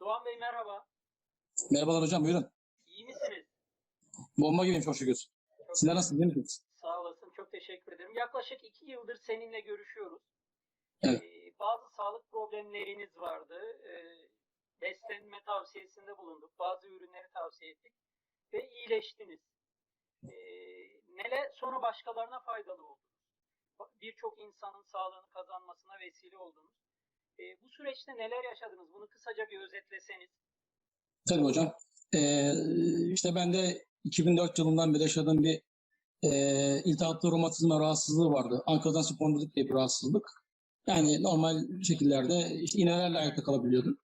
Doğan Bey merhaba. Merhabalar hocam buyurun. İyi misiniz? Bomba gibiyim çok şükür. Çok Sizler nasılsınız değil misiniz? Sağ olasın. Çok teşekkür ederim. Yaklaşık iki yıldır seninle görüşüyoruz. Evet. Ee, bazı sağlık problemleriniz vardı. Ee, beslenme tavsiyesinde bulunduk. Bazı ürünleri tavsiye ettik. Ve iyileştiniz. Ee, neler sonra başkalarına faydalı oldunuz. Birçok insanın sağlığını kazanmasına vesile oldunuz. Ee, bu süreçte neler yaşadınız? Bunu kısaca bir özetleseniz. Tabii hocam. Ee, işte ben de 2004 yılından beri yaşadığım bir e, iltihaplı romatizma rahatsızlığı vardı. Ankadan spondilit diye bir rahatsızlık. Yani normal şekillerde işte iğnelerle ayakta kalabiliyordum.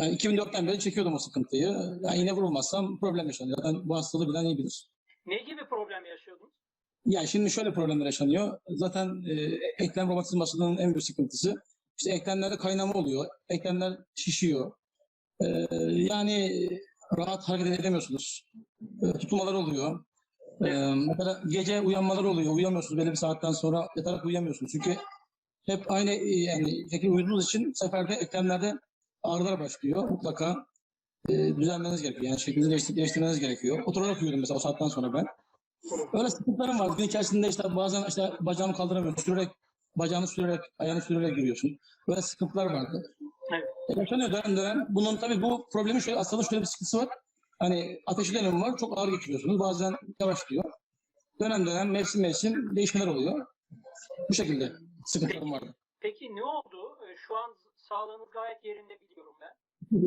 Yani 2004'ten beri çekiyordum o sıkıntıyı. Yani iğne vurulmazsam problem yaşanıyor. Zaten bu hastalığı bilen iyi bilir. Ne gibi problem yaşıyordunuz? Yani şimdi şöyle problemler yaşanıyor. Zaten e, eklem romatizmasının en büyük sıkıntısı işte eklemlerde kaynama oluyor. Eklemler şişiyor. E, yani rahat hareket edemiyorsunuz. E, tutulmalar oluyor. E, gece uyanmalar oluyor. Uyuyamıyorsunuz belli bir saatten sonra yatarak uyuyamıyorsunuz. Çünkü hep aynı e, yani şekilde uyuduğunuz için seferde eklemlerde ağrılar başlıyor. Mutlaka e, düzenlemeniz gerekiyor. Yani şeklinizi değiştir- değiştirmeniz gerekiyor. Oturarak uyuyordum mesela o saatten sonra ben. Öyle sıkıntılarım var. Gün içerisinde işte bazen işte bacağını kaldıramıyorsun. Sürerek, bacağını sürerek, ayağını sürerek yürüyorsun. Böyle sıkıntılar vardı. Evet. E, Yaşanıyor dönem dönem. Bunun tabii bu problemin şöyle, hastalığın şöyle bir sıkıntısı var. Hani ateşi dönemi var. Çok ağır geçiriyorsunuz. Bazen yavaşlıyor. Dönem dönem, mevsim mevsim değişmeler oluyor. Bu şekilde sıkıntılarım vardı. Peki ne oldu? Ee, Şu an sağlığınız gayet yerinde biliyorum ben.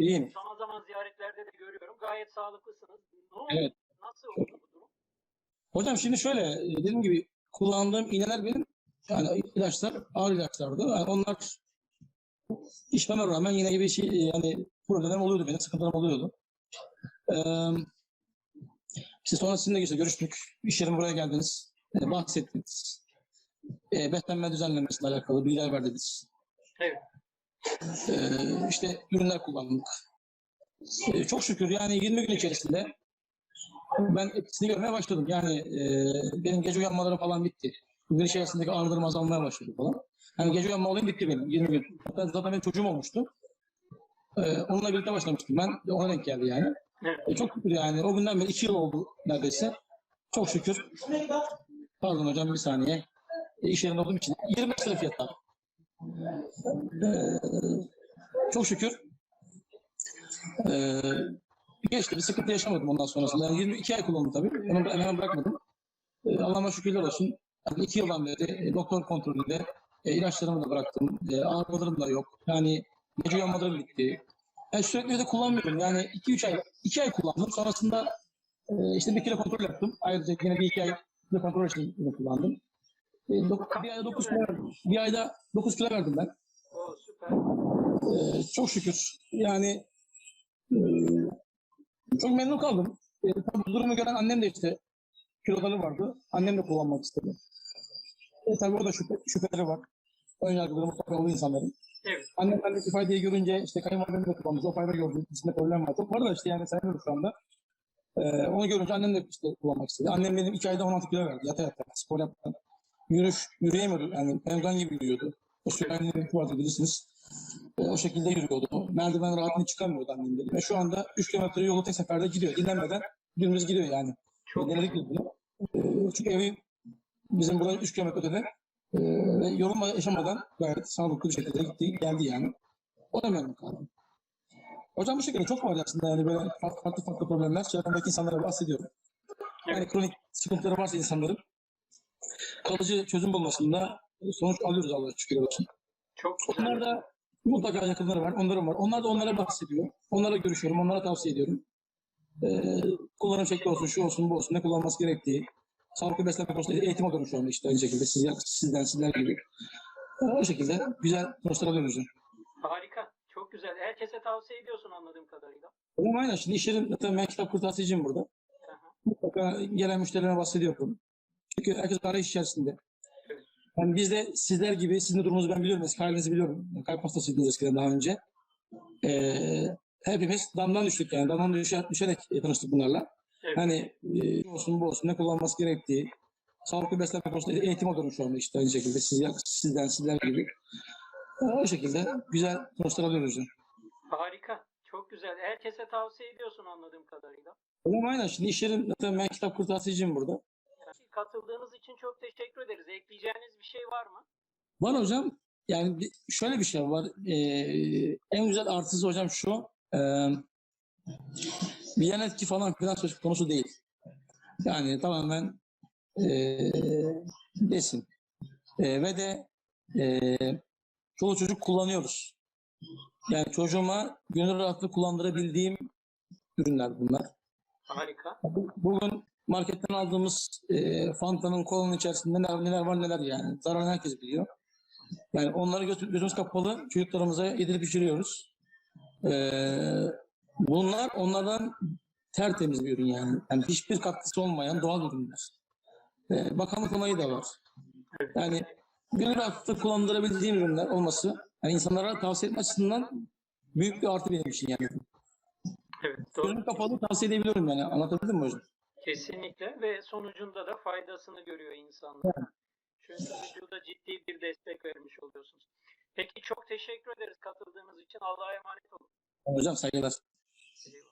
İyiyim. Zaman zaman ziyaretlerde de görüyorum. Gayet sağlıklısınız. Ne oldu? Evet. Nasıl oldu? Hocam şimdi şöyle e, dediğim gibi kullandığım iğneler benim yani ilaçlar ağır ilaçlardı. Yani onlar içmeme rağmen yine bir şey yani problemlerim oluyordu benim sıkıntılarım oluyordu. Ee, işte sonra sizinle işte görüştük. İş yerim buraya geldiniz. E, bahsettiniz. E, beslenme düzenlemesiyle alakalı bilgiler verdiniz. Evet. E, işte ürünler kullandık. E, çok şükür yani 20 gün içerisinde ben etkisini görmeye başladım. Yani e, benim gece uyanmalarım falan bitti. Gün içerisindeki ağrılarım azalmaya başladı falan. Yani gece uyanma olayım bitti benim 20 gün. Hatta zaten benim çocuğum olmuştu. E, onunla birlikte başlamıştım ben. Ona denk geldi yani. E, çok şükür yani. O günden beri 2 yıl oldu neredeyse. Çok şükür. Pardon hocam bir saniye. E, iş yerinde olduğum için. 25 lira fiyatlar. E, çok şükür. E, geçti. Bir sıkıntı yaşamadım ondan sonrasında. Yani 22 ay kullandım tabii. Onu da hemen bırakmadım. E, Allah'ıma şükürler olsun. Yani iki yıldan beri e, doktor kontrolünde e, ilaçlarımı da bıraktım. E, ağrılarım da yok. Yani gece uyanmalarım bitti. Ben sürekli de kullanmıyorum. Yani 2-3 ay, 2 ay kullandım. Sonrasında e, işte bir kilo kontrol yaptım. Ayrıca yine bir iki ay kilo kontrol için yine kullandım. E, bir ayda 9 kilo verdim. Bir ayda 9 kilo verdim ben. O süper. Ee, çok şükür. Yani e, çok memnun kaldım. E, tabii bu durumu gören annem de işte kiloları vardı. Annem de kullanmak istedi. E, tabii o da şüphe, şüpheleri var. Ön yargıları mutlaka oluyor insanların. Evet. Annem bendeki faydayı görünce işte kayınvalidem de kullanmış. O fayda gördü. İkisinde problem var. Var da işte yani sayamıyorum şu anda. E, onu görünce annem de işte kullanmak istedi. Annem benim iki ayda 16 kilo verdi. Yata yata. Spor yapmadan. Yürüyüş, yürüyemiyordu. Yani penguen gibi yürüyordu. O sürekli vardı bilirsiniz. E, o şekilde yürüyordu. Merdiven rahatını çıkamıyordu annem dedi. Ve şu anda 3 kilometre yolu tek seferde gidiyor. Dinlenmeden dümdüz gidiyor yani. Çok Denedik bunu. E, çünkü evi bizim buradan 3 kilometre ötede. E, ve yorulma yaşamadan gayet sağlıklı bir şekilde gitti, geldi yani. O da memnun kaldım. Hocam bu şekilde çok var aslında yani böyle farklı farklı, farklı problemler. Çevremdeki insanlara bahsediyorum. Yani kronik sıkıntıları varsa insanların kalıcı çözüm bulmasında sonuç alıyoruz Allah'a şükür olsun. çok güzel. Onlar da mutlaka yakınları var, onların var. Onlar da onlara bahsediyor. Onlarla görüşüyorum, onlara tavsiye ediyorum. Ee, kullanım şekli olsun, şu olsun, bu olsun, ne kullanması gerektiği. Sağlıklı beslenme konusunda eğitim alıyorum şu anda işte aynı şekilde. Siz, sizden, sizler gibi. Ee, o şekilde güzel sonuçlar alıyoruz. Harika. Çok güzel. Herkese tavsiye ediyorsun anladığım kadarıyla. Ama aynen şimdi iş yerim, zaten ben kitap kırtasiyeciyim burada. Hı. Mutlaka gelen müşterilerine bahsediyorum. Çünkü herkes arayış içerisinde. Yani biz de sizler gibi, sizin de durumunuzu ben biliyorum. Eski halinizi biliyorum. Kalp hastasıydınız eskiden daha önce. Ee, hepimiz damdan düştük yani. Damdan düşe- düşerek e, tanıştık bunlarla. Evet. Hani e, olsun bu olsun ne kullanması gerektiği. Sağlıklı beslenme konusunda eğitim alıyorum şu anda işte aynı şekilde. Siz, sizden, sizler gibi. Ee, o şekilde güzel sonuçlar alıyoruz. Harika. Çok güzel. Herkese tavsiye ediyorsun anladığım kadarıyla. Hocam aynen şimdi iş yerim, zaten ben kitap kırtasiyeciyim burada. Katıldığınız için çok teşekkür ederiz. Ekleyeceğiniz bir şey var mı? Var hocam. Yani şöyle bir şey var. Ee, en güzel artısı hocam şu. E, bir yan etki falan filan söz konusu değil. Yani tamamen e, besin. E, ve de e, çoluk çocuk kullanıyoruz. Yani çocuğuma gönül rahatlığı kullandırabildiğim ürünler bunlar. Harika. Bu- Bugün marketten aldığımız e, Fanta'nın kolanın içerisinde neler, neler var neler yani. Zararını herkes biliyor. Yani onları göz, gözümüz kapalı çocuklarımıza yedirip içiriyoruz. E, bunlar onlardan tertemiz bir ürün yani. yani hiçbir katkısı olmayan doğal ürünler. E, bakanlık onayı da var. Yani gönül rahatlıkla kullandırabildiğim ürünler olması yani insanlara tavsiye etme açısından büyük bir artı benim için yani. Evet, doğru. Gözüm kapalı tavsiye edebiliyorum yani. Anlatabildim mi hocam? Kesinlikle ve sonucunda da faydasını görüyor insanlar. Çünkü vücuda ciddi bir destek vermiş oluyorsunuz. Peki çok teşekkür ederiz katıldığınız için. Allah'a emanet olun. Hocam saygılar. Eyvallah.